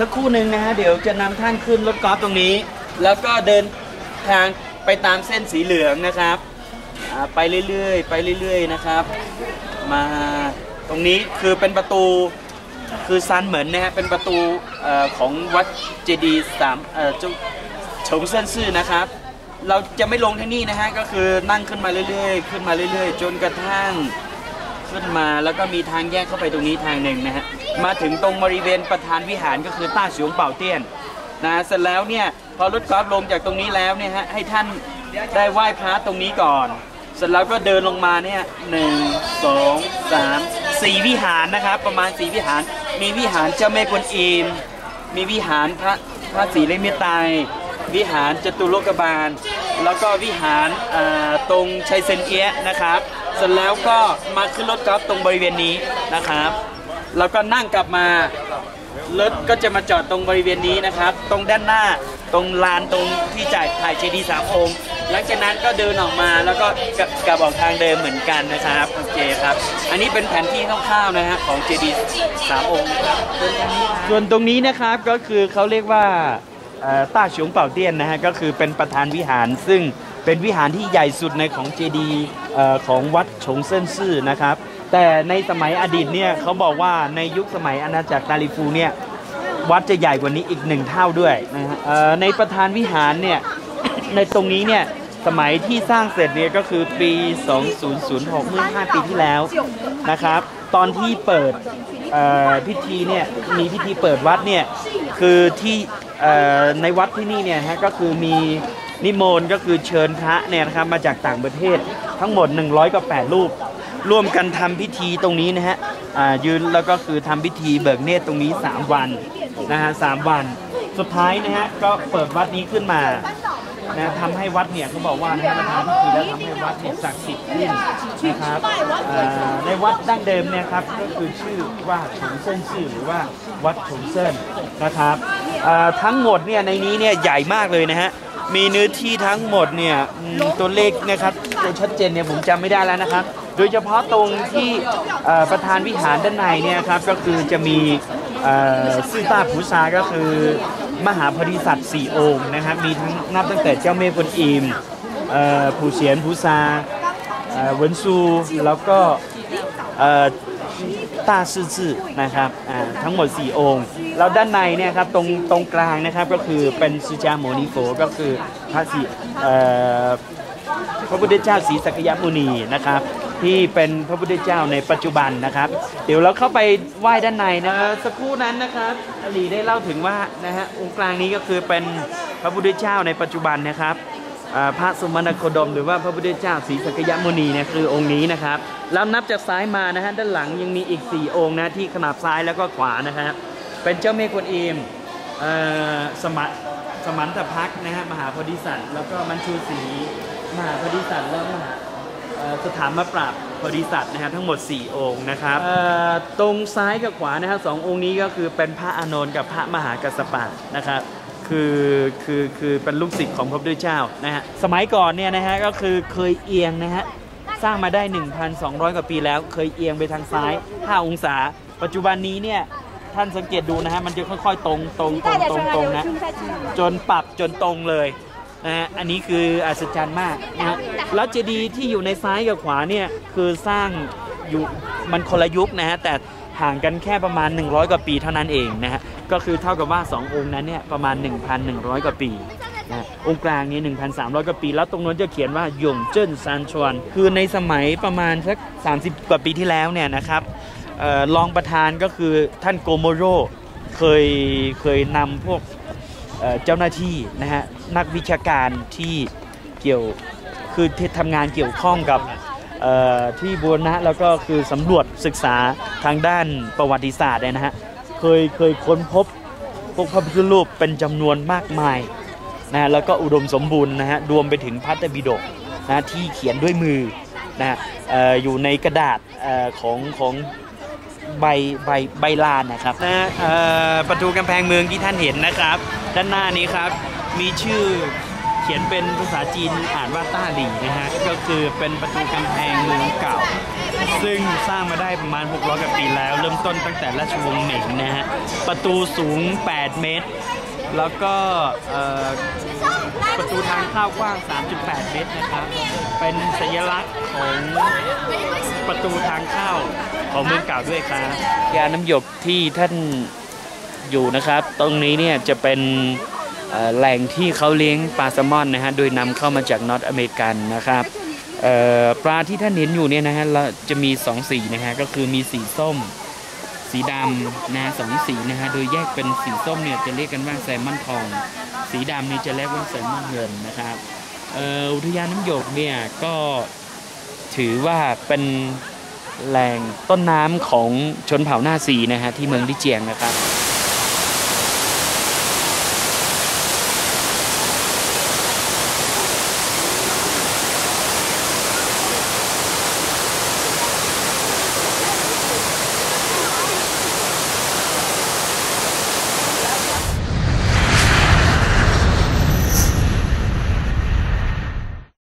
สักครู่หนึ่งนะฮะเดี๋ยวจะนำท่านขึ้นรถกอล์ฟตรงนี้ แล้วก็เดินทางไปตามเส้นสีเหลืองนะครับอ่าไปเรื่อยๆ ไปเรื่อยๆนะครับ มาตรงนี้คือเป็นประตูคือซันเหมือนนะฮะเป็นประตูเอ่อของวัดเจดีย์สามเอ่อเจ้าฉงเซินซื่อนะครับ เราจะไม่ลงที่นี่นะฮะก็คือนั่งขึ้นมาเรื่อยๆ ขึ้นมาเรื่อยๆ จนกระทั่ง ขึ้นมาแล้วก็มีทางแยกเข้าไปตรงนี้ทางหนึ่งนะฮะมาถึงตรงบริเวณประธานวิหารก็คือต้าเสียงเป่าเตี้ยนนะเสร็จแล้วเนี่ยพอรถกอล์ฟลงจากตรงนี้แล้วเนี่ยฮะให้ท่านได้ไหว้พระตรงนี้ก่อน เสร็จแล้วก็เดินลงมาเนี่ยหนึ่งสองสามสี่วิหารนะครับ ประมาณสี่วิหาร มีวิหารเจ้าแม่กวนอิมมีวิหารพระพระศรีเลมิตายวิหารจตุโลกบาล แล้วก็วิหารตรงชัยเซนเอียะนะครับ เสร็จแล้วก็มาขึ้นรถกอล์ฟตรงบริเวณนี้นะครับ แล้วก็นั่งกลับมารถก็จะมาจอดตรงบริเวณนี้นะครับ ตรงด้านหน้าตรงลานตรงที่จ่ายถ่ายเจดีสามองค์หลังจากนั้นก็เดินออกมาแล้วก็กลับกลับออกทางเดิมเหมือนกันนะครับโอเคครับ อันนี้เป็นแผนที่คร่าวๆนะฮะของเจดีสามองค์ส่วนตรงนี้นะครับก็คือเขาเรียกว่าต้าฉงเป่าเตี้ยนนะฮะก็คือเป็นประธานวิหารซึ่ง เป็นวิหารที่ใหญ่สุดในของเจดีของวัดฉงเซินซื่อนะครับ แต่ในสมัยอดีตเนี่ยเขาบอกว่าในยุคสมัยอาณาจักรตาลิฟูเนี่ยวัดจะใหญ่กว่านี้อีกหนึ่งเท่าด้วยนะฮะในประธานวิหารเนี่ยในตรงนี้เนี่ยสมัยที่สร้างเสร็จเนี่ยก็คือปี 2006 เมื่อ 5 ปีที่แล้วนะครับ ตอนที่เปิดพิธีเนี่ยมีพิธีเปิดวัดเนี่ยคือที่ในวัดที่นี่เนี่ยฮะก็คือมี นิมนต์ก็คือเชิญพระเนี่ยนะครับมาจากต่างประเทศทั้งหมด 100กว่า8รูป ร่วมกันทำพิธีตรงนี้นะฮะอ่ายืนแล้วก็คือทำพิธีเบิกเนตรตรงนี้ 3 วันนะฮะสวัน สุดท้ายนะฮะก็เปิดวัดนี้ขึ้นมานะทำให้วัดเนี่ยเขาบอกว่านะฮะมาทำพิธีแล้วทำให้วัดเนี่ยศักดิ์สิทธิ์ขึ้นนะครับอ่าในวัดดั้งเดิมเนี่ยครับก็คือชื่อว่าฉงเซินซื่อหรือว่าวัดฉงเซินนะครับอ่าทั้งหมดเนี่ยในนี้เนี่ยใหญ่มากเลยนะฮะ มีเนื้อที่ทั้งหมดเนี่ยตัวเลขนะครับตัวชัดเจนเนี่ยผมจำไม่ได้แล้วนะครับ โดยเฉพาะตรงที่ประธานวิหารด้านในเนี่ยครับก็คือจะมีซื่อตาผูชาก็คือมหาพธิสัตว์สี่องค์นะครับมีทั้งนับตั้งแต่เจ้าเมฆกวนอิมอผู้เสียนผู้ซาเวนซูแล้วก็ต้าซื่อซื่อนะครับทั้งหมด 4 องค์ แล้วด้านในเนี่ยครับตรงตรงกลางนะครับก็คือเป็นสุจาโมนิโฟก็คือพระศรีเอ่อพระพุทธเจ้าศรีสักยมุนีนะครับที่เป็นพระพุทธเจ้าในปัจจุบันนะครับ เดี๋ยวเราเข้าไปไหว้ด้านในนะสักครู่นั้นนะครับอลีได้เล่าถึงว่านะฮะองค์กลางนี้ก็คือเป็นพระพุทธเจ้าในปัจจุบันนะครับพระสมณโคดม หรือว่าพระพุทธเจ้าศรีสักยมุนีเนี่ยคือองค์นี้นะครับแล้วนับจากซ้ายมานะฮะด้านหลังยังมีอีก 4 องค์นะที่ขนาบซ้ายแล้วก็ขวานะครับ เป็นเจ้าเมฆกวนอิมสมัตสมันตพักนะฮะมหาโพธิสัตว์แล้วก็มัญชูศรีมหาโพธิสัตว์แล้วมหาสถานมาปราบโพธิสัตว์นะฮะทั้งหมด 4 องค์นะครับตรงซ้ายกับขวานะฮะสององค์นี้ก็คือเป็นพระอานนท์กับพระมหากัสสปะนะครับคือคือคือเป็นลูกศิษย์ของพระพุทธเจ้านะฮะสมัยก่อนเนี่ยนะฮะก็คือเคยเอียงนะฮะสร้างมาได้ 1,200 กว่าปีแล้ว เคยเอียงไปทางซ้าย 5 องศา ปัจจุบันนี้เนี่ย ท่านสังเกตดูนะฮะมันจะค่อยๆ ตรงตรงตรงตรงตรงนะจนปรับจนตรงเลยนะฮะอันนี้คืออัศจรรย์มากนะฮะแล้วเจดีย์ที่อยู่ในซ้ายกับขวาเนี่ยคือสร้างอยู่มันคนละยุคนะฮะแต่ห่างกันแค่ประมาณ 100 กว่าปีเท่านั้นเองนะฮะก็คือเท่ากับว่า 2 องค์นั้นเนี่ยประมาณ 1,100 กว่าปีนะองค์กลางนี้1,300 กว่าปี แล้วตรงนู้นจะเขียนว่าหยงเจิ้นซานชวน คือในสมัยประมาณสัก 30 กว่าปีที่แล้วเนี่ยนะครับเอ่อ รองประธานก็คือท่านโกโมโรเคยเคยนำพวกเจ้าหน้าที่นะฮะนักวิชาการที่เกี่ยวคือที่ทำงานเกี่ยวข้องกับที่บูรณะแล้วก็คือสำรวจศึกษาทางด้านประวัติศาสตร์เนี่ยนะฮะเคยเคยค้นพบพวกพระพุทธรูปเป็นจำนวนมากมายนะฮะแล้วก็อุดมสมบูรณ์นะฮะรวมไปถึงพัตตบิดกนะที่เขียนด้วยมือนะฮะเอ่อยู่ในกระดาษอของของ ใบใบใบลานนะครับนะประตูกำแพงเมืองที่ท่านเห็นนะครับ ด้านหน้านี้ครับมีชื่อเขียนเป็นภาษาจีนอ่านว่าต้าหลี่นะฮะก็คือเป็นประตูกำแพงเมืองเก่า ซึ่งสร้างมาได้ประมาณ 600กว่าปีแล้ว เริ่มต้นตั้งแต่ราชวงศ์เหม่งนะฮะประตูสูง 8 เมตร แล้วก็ประตูทางเข้ากว้าง 3.8 เมตรนะครับ เป็นสัญลักษณ์ของประตูทางเข้าของเมืองเก่าด้วยครับยาน้ำหยกที่ท่านอยู่นะครับ ตรงนี้เนี่ยจะเป็นแหล่งที่เขาเลี้ยงปลาแซลมอนนะฮะ โดยนำเข้ามาจากนอตอเมริกันนะครับปลาที่ท่านเห็นอยู่เนี่ยนะฮะจะมีสองสีนะฮะ ก็คือมีสีส้ม สีดำนะสองสีนะฮะโดยแยกเป็นสีส้มเนี่ยจะเรียกกันว่าแซลมอนทอง สีดำนี่จะเรียกว่าแซลมอนเงินนะครับอุทยานน้ำหยกเนี่ยก็ถือว่าเป็นแหล่งต้นน้ำของชนเผ่าหน้าสีนะฮะที่เมืองลิเจียงนะครับ